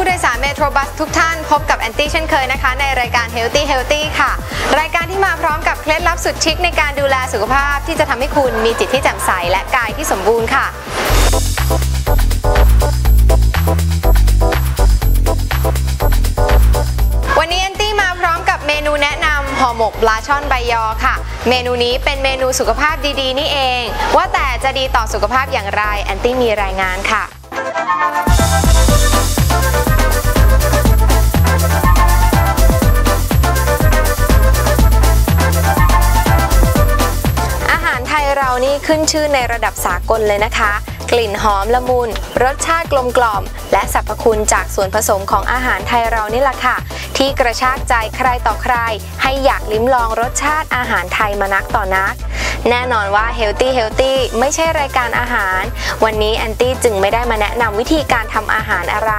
ผู้โดยสารเมโทรบัสทุกท่านพบกับแอนตี้เช่นเคยนะคะ ในรายการ Healthy Healthy ค่ะ รายการที่มาพร้อมกับเคล็ดลับสุดชิคในการดูแลสุขภาพ ที่จะทำให้คุณมีจิตที่แจ่มใสและกายที่สมบูรณ์ค่ะวันนี้แอนตี้มาพร้อมกับเมนูแนะนำห่อหมกปลาช่อนใบยอค่ะ เมนูนี้เป็นเมนูสุขภาพดีๆ นี่เอง ว่าแต่จะดีต่อสุขภาพอย่างไร แอนตี้มีรายงานค่ะ เรานี่ขึ้นชื่อในระดับสากลเลยนะคะ กลิ่นหอมละมุน รสชาติกลมกล่อม และสรรพคุณจากส่วนผสมของอาหารไทยเรานี่แหละค่ะ ที่กระชากใจใครต่อใคร ให้อยากลิ้มลองรสชาติอาหารไทยมานักต่อนัก แน่นอนว่า Healthy Healthy ไม่ใช่รายการอาหาร วันนี้แอนตี้จึงไม่ได้มาแนะนำวิธีการทำอาหารอะไร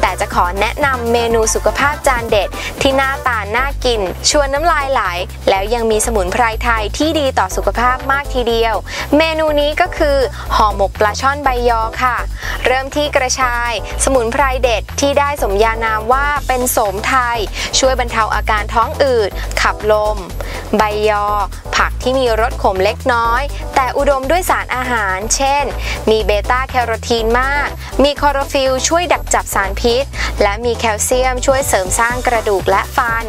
แต่จะขอแนะนำเมนูสุขภาพจานเด็ด ที่หน้าตาน่ากิน ชวนน้ำลายไหล แล้วยังมีสมุนไพรไทยที่ดีต่อสุขภาพมากทีเดียว เมนูนี้ก็คือห่อหมกปลาช่อนใบยอค่ะ เริ่มที่กระชาย สมุนไพรเด็ดที่ได้สมญานามว่าเป็นโสมไทยช่วยบรรเทาอาการท้องอืด ขับลม ใบยอ ผักที่มีรสขมเล็กน้อย แต่อุดมด้วยสารอาหาร เช่น มีเบต้าแคโรทีนมาก มีคอโรฟิลช่วยดักจับสารพิษ และมีแคลเซียมช่วยเสริมสร้างกระดูกและฟัน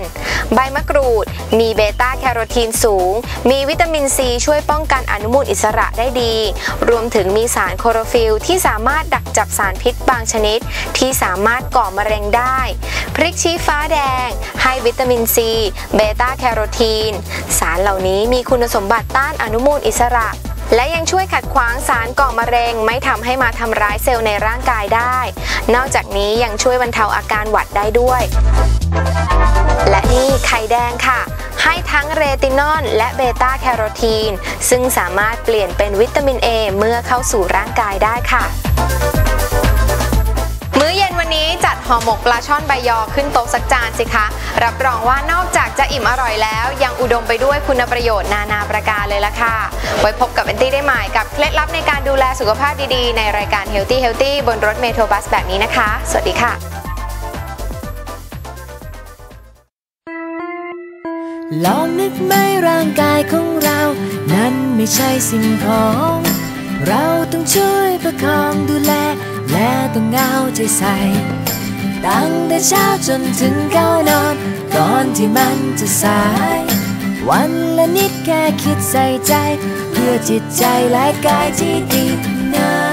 ใบมะกรูด มีเบต้าแคโรทีนสูง มีวิตามินซีช่วยป้องกันอนุมูลอิสระได้ดี รวมถึงมีสารคลอโรฟิลล์ที่สามารถดักจับสารพิษบางชนิด ที่สามารถก่อมะเร็งได้ พริกชี้ฟ้าแดง ให้วิตามินซี เบต้าแคโรทีน สารเหล่านี้มีคุณสมบัติต้านอนุมูลอิสระ และยังช่วยขัดขวางสารก่อมะเร็ง ไม่ทำให้มาทำร้ายเซลล์ในร่างกายได้ นอกจากนี้ยังช่วยบรรเทาอาการหวัดได้ด้วย และนี่ไข่แดงค่ะ ให้ทั้งเรตินอลและเบต้าแคโรทีน ซึ่งสามารถเปลี่ยนเป็นวิตามินเอเมื่อเข้าสู่ร่างกายได้ค่ะ มื้อเย็นวันนี้จัดห่อหมกปลาช่อนใบยอขึ้นโต๊ะสักจานสิคะ รับรองว่านอกจากจะอิ่มอร่อยแล้ว ยังอุดมไปด้วยคุณประโยชน์นานาประการเลยละค่ะ ไว้พบกับแอนตี้ได้ใหม่กับเคล็ดลับในการดูแลสุขภาพดีๆ ในรายการ Healthy Healthy บนรถเมโทรบัสแบบนี้นะคะ สวัสดีค่ะ ลองนึกไหมร่างกายของเรา นั้นไม่ใช่สิ่งของ เราต้องช่วยประคองดูแล ใจใส่ตั้งแต่เช้าจนถึงก้านอนก่อนที่มันจะสาย วันละนิดแค่คิดใส่ใจ เพื่อจิตใจและกายที่ดีนา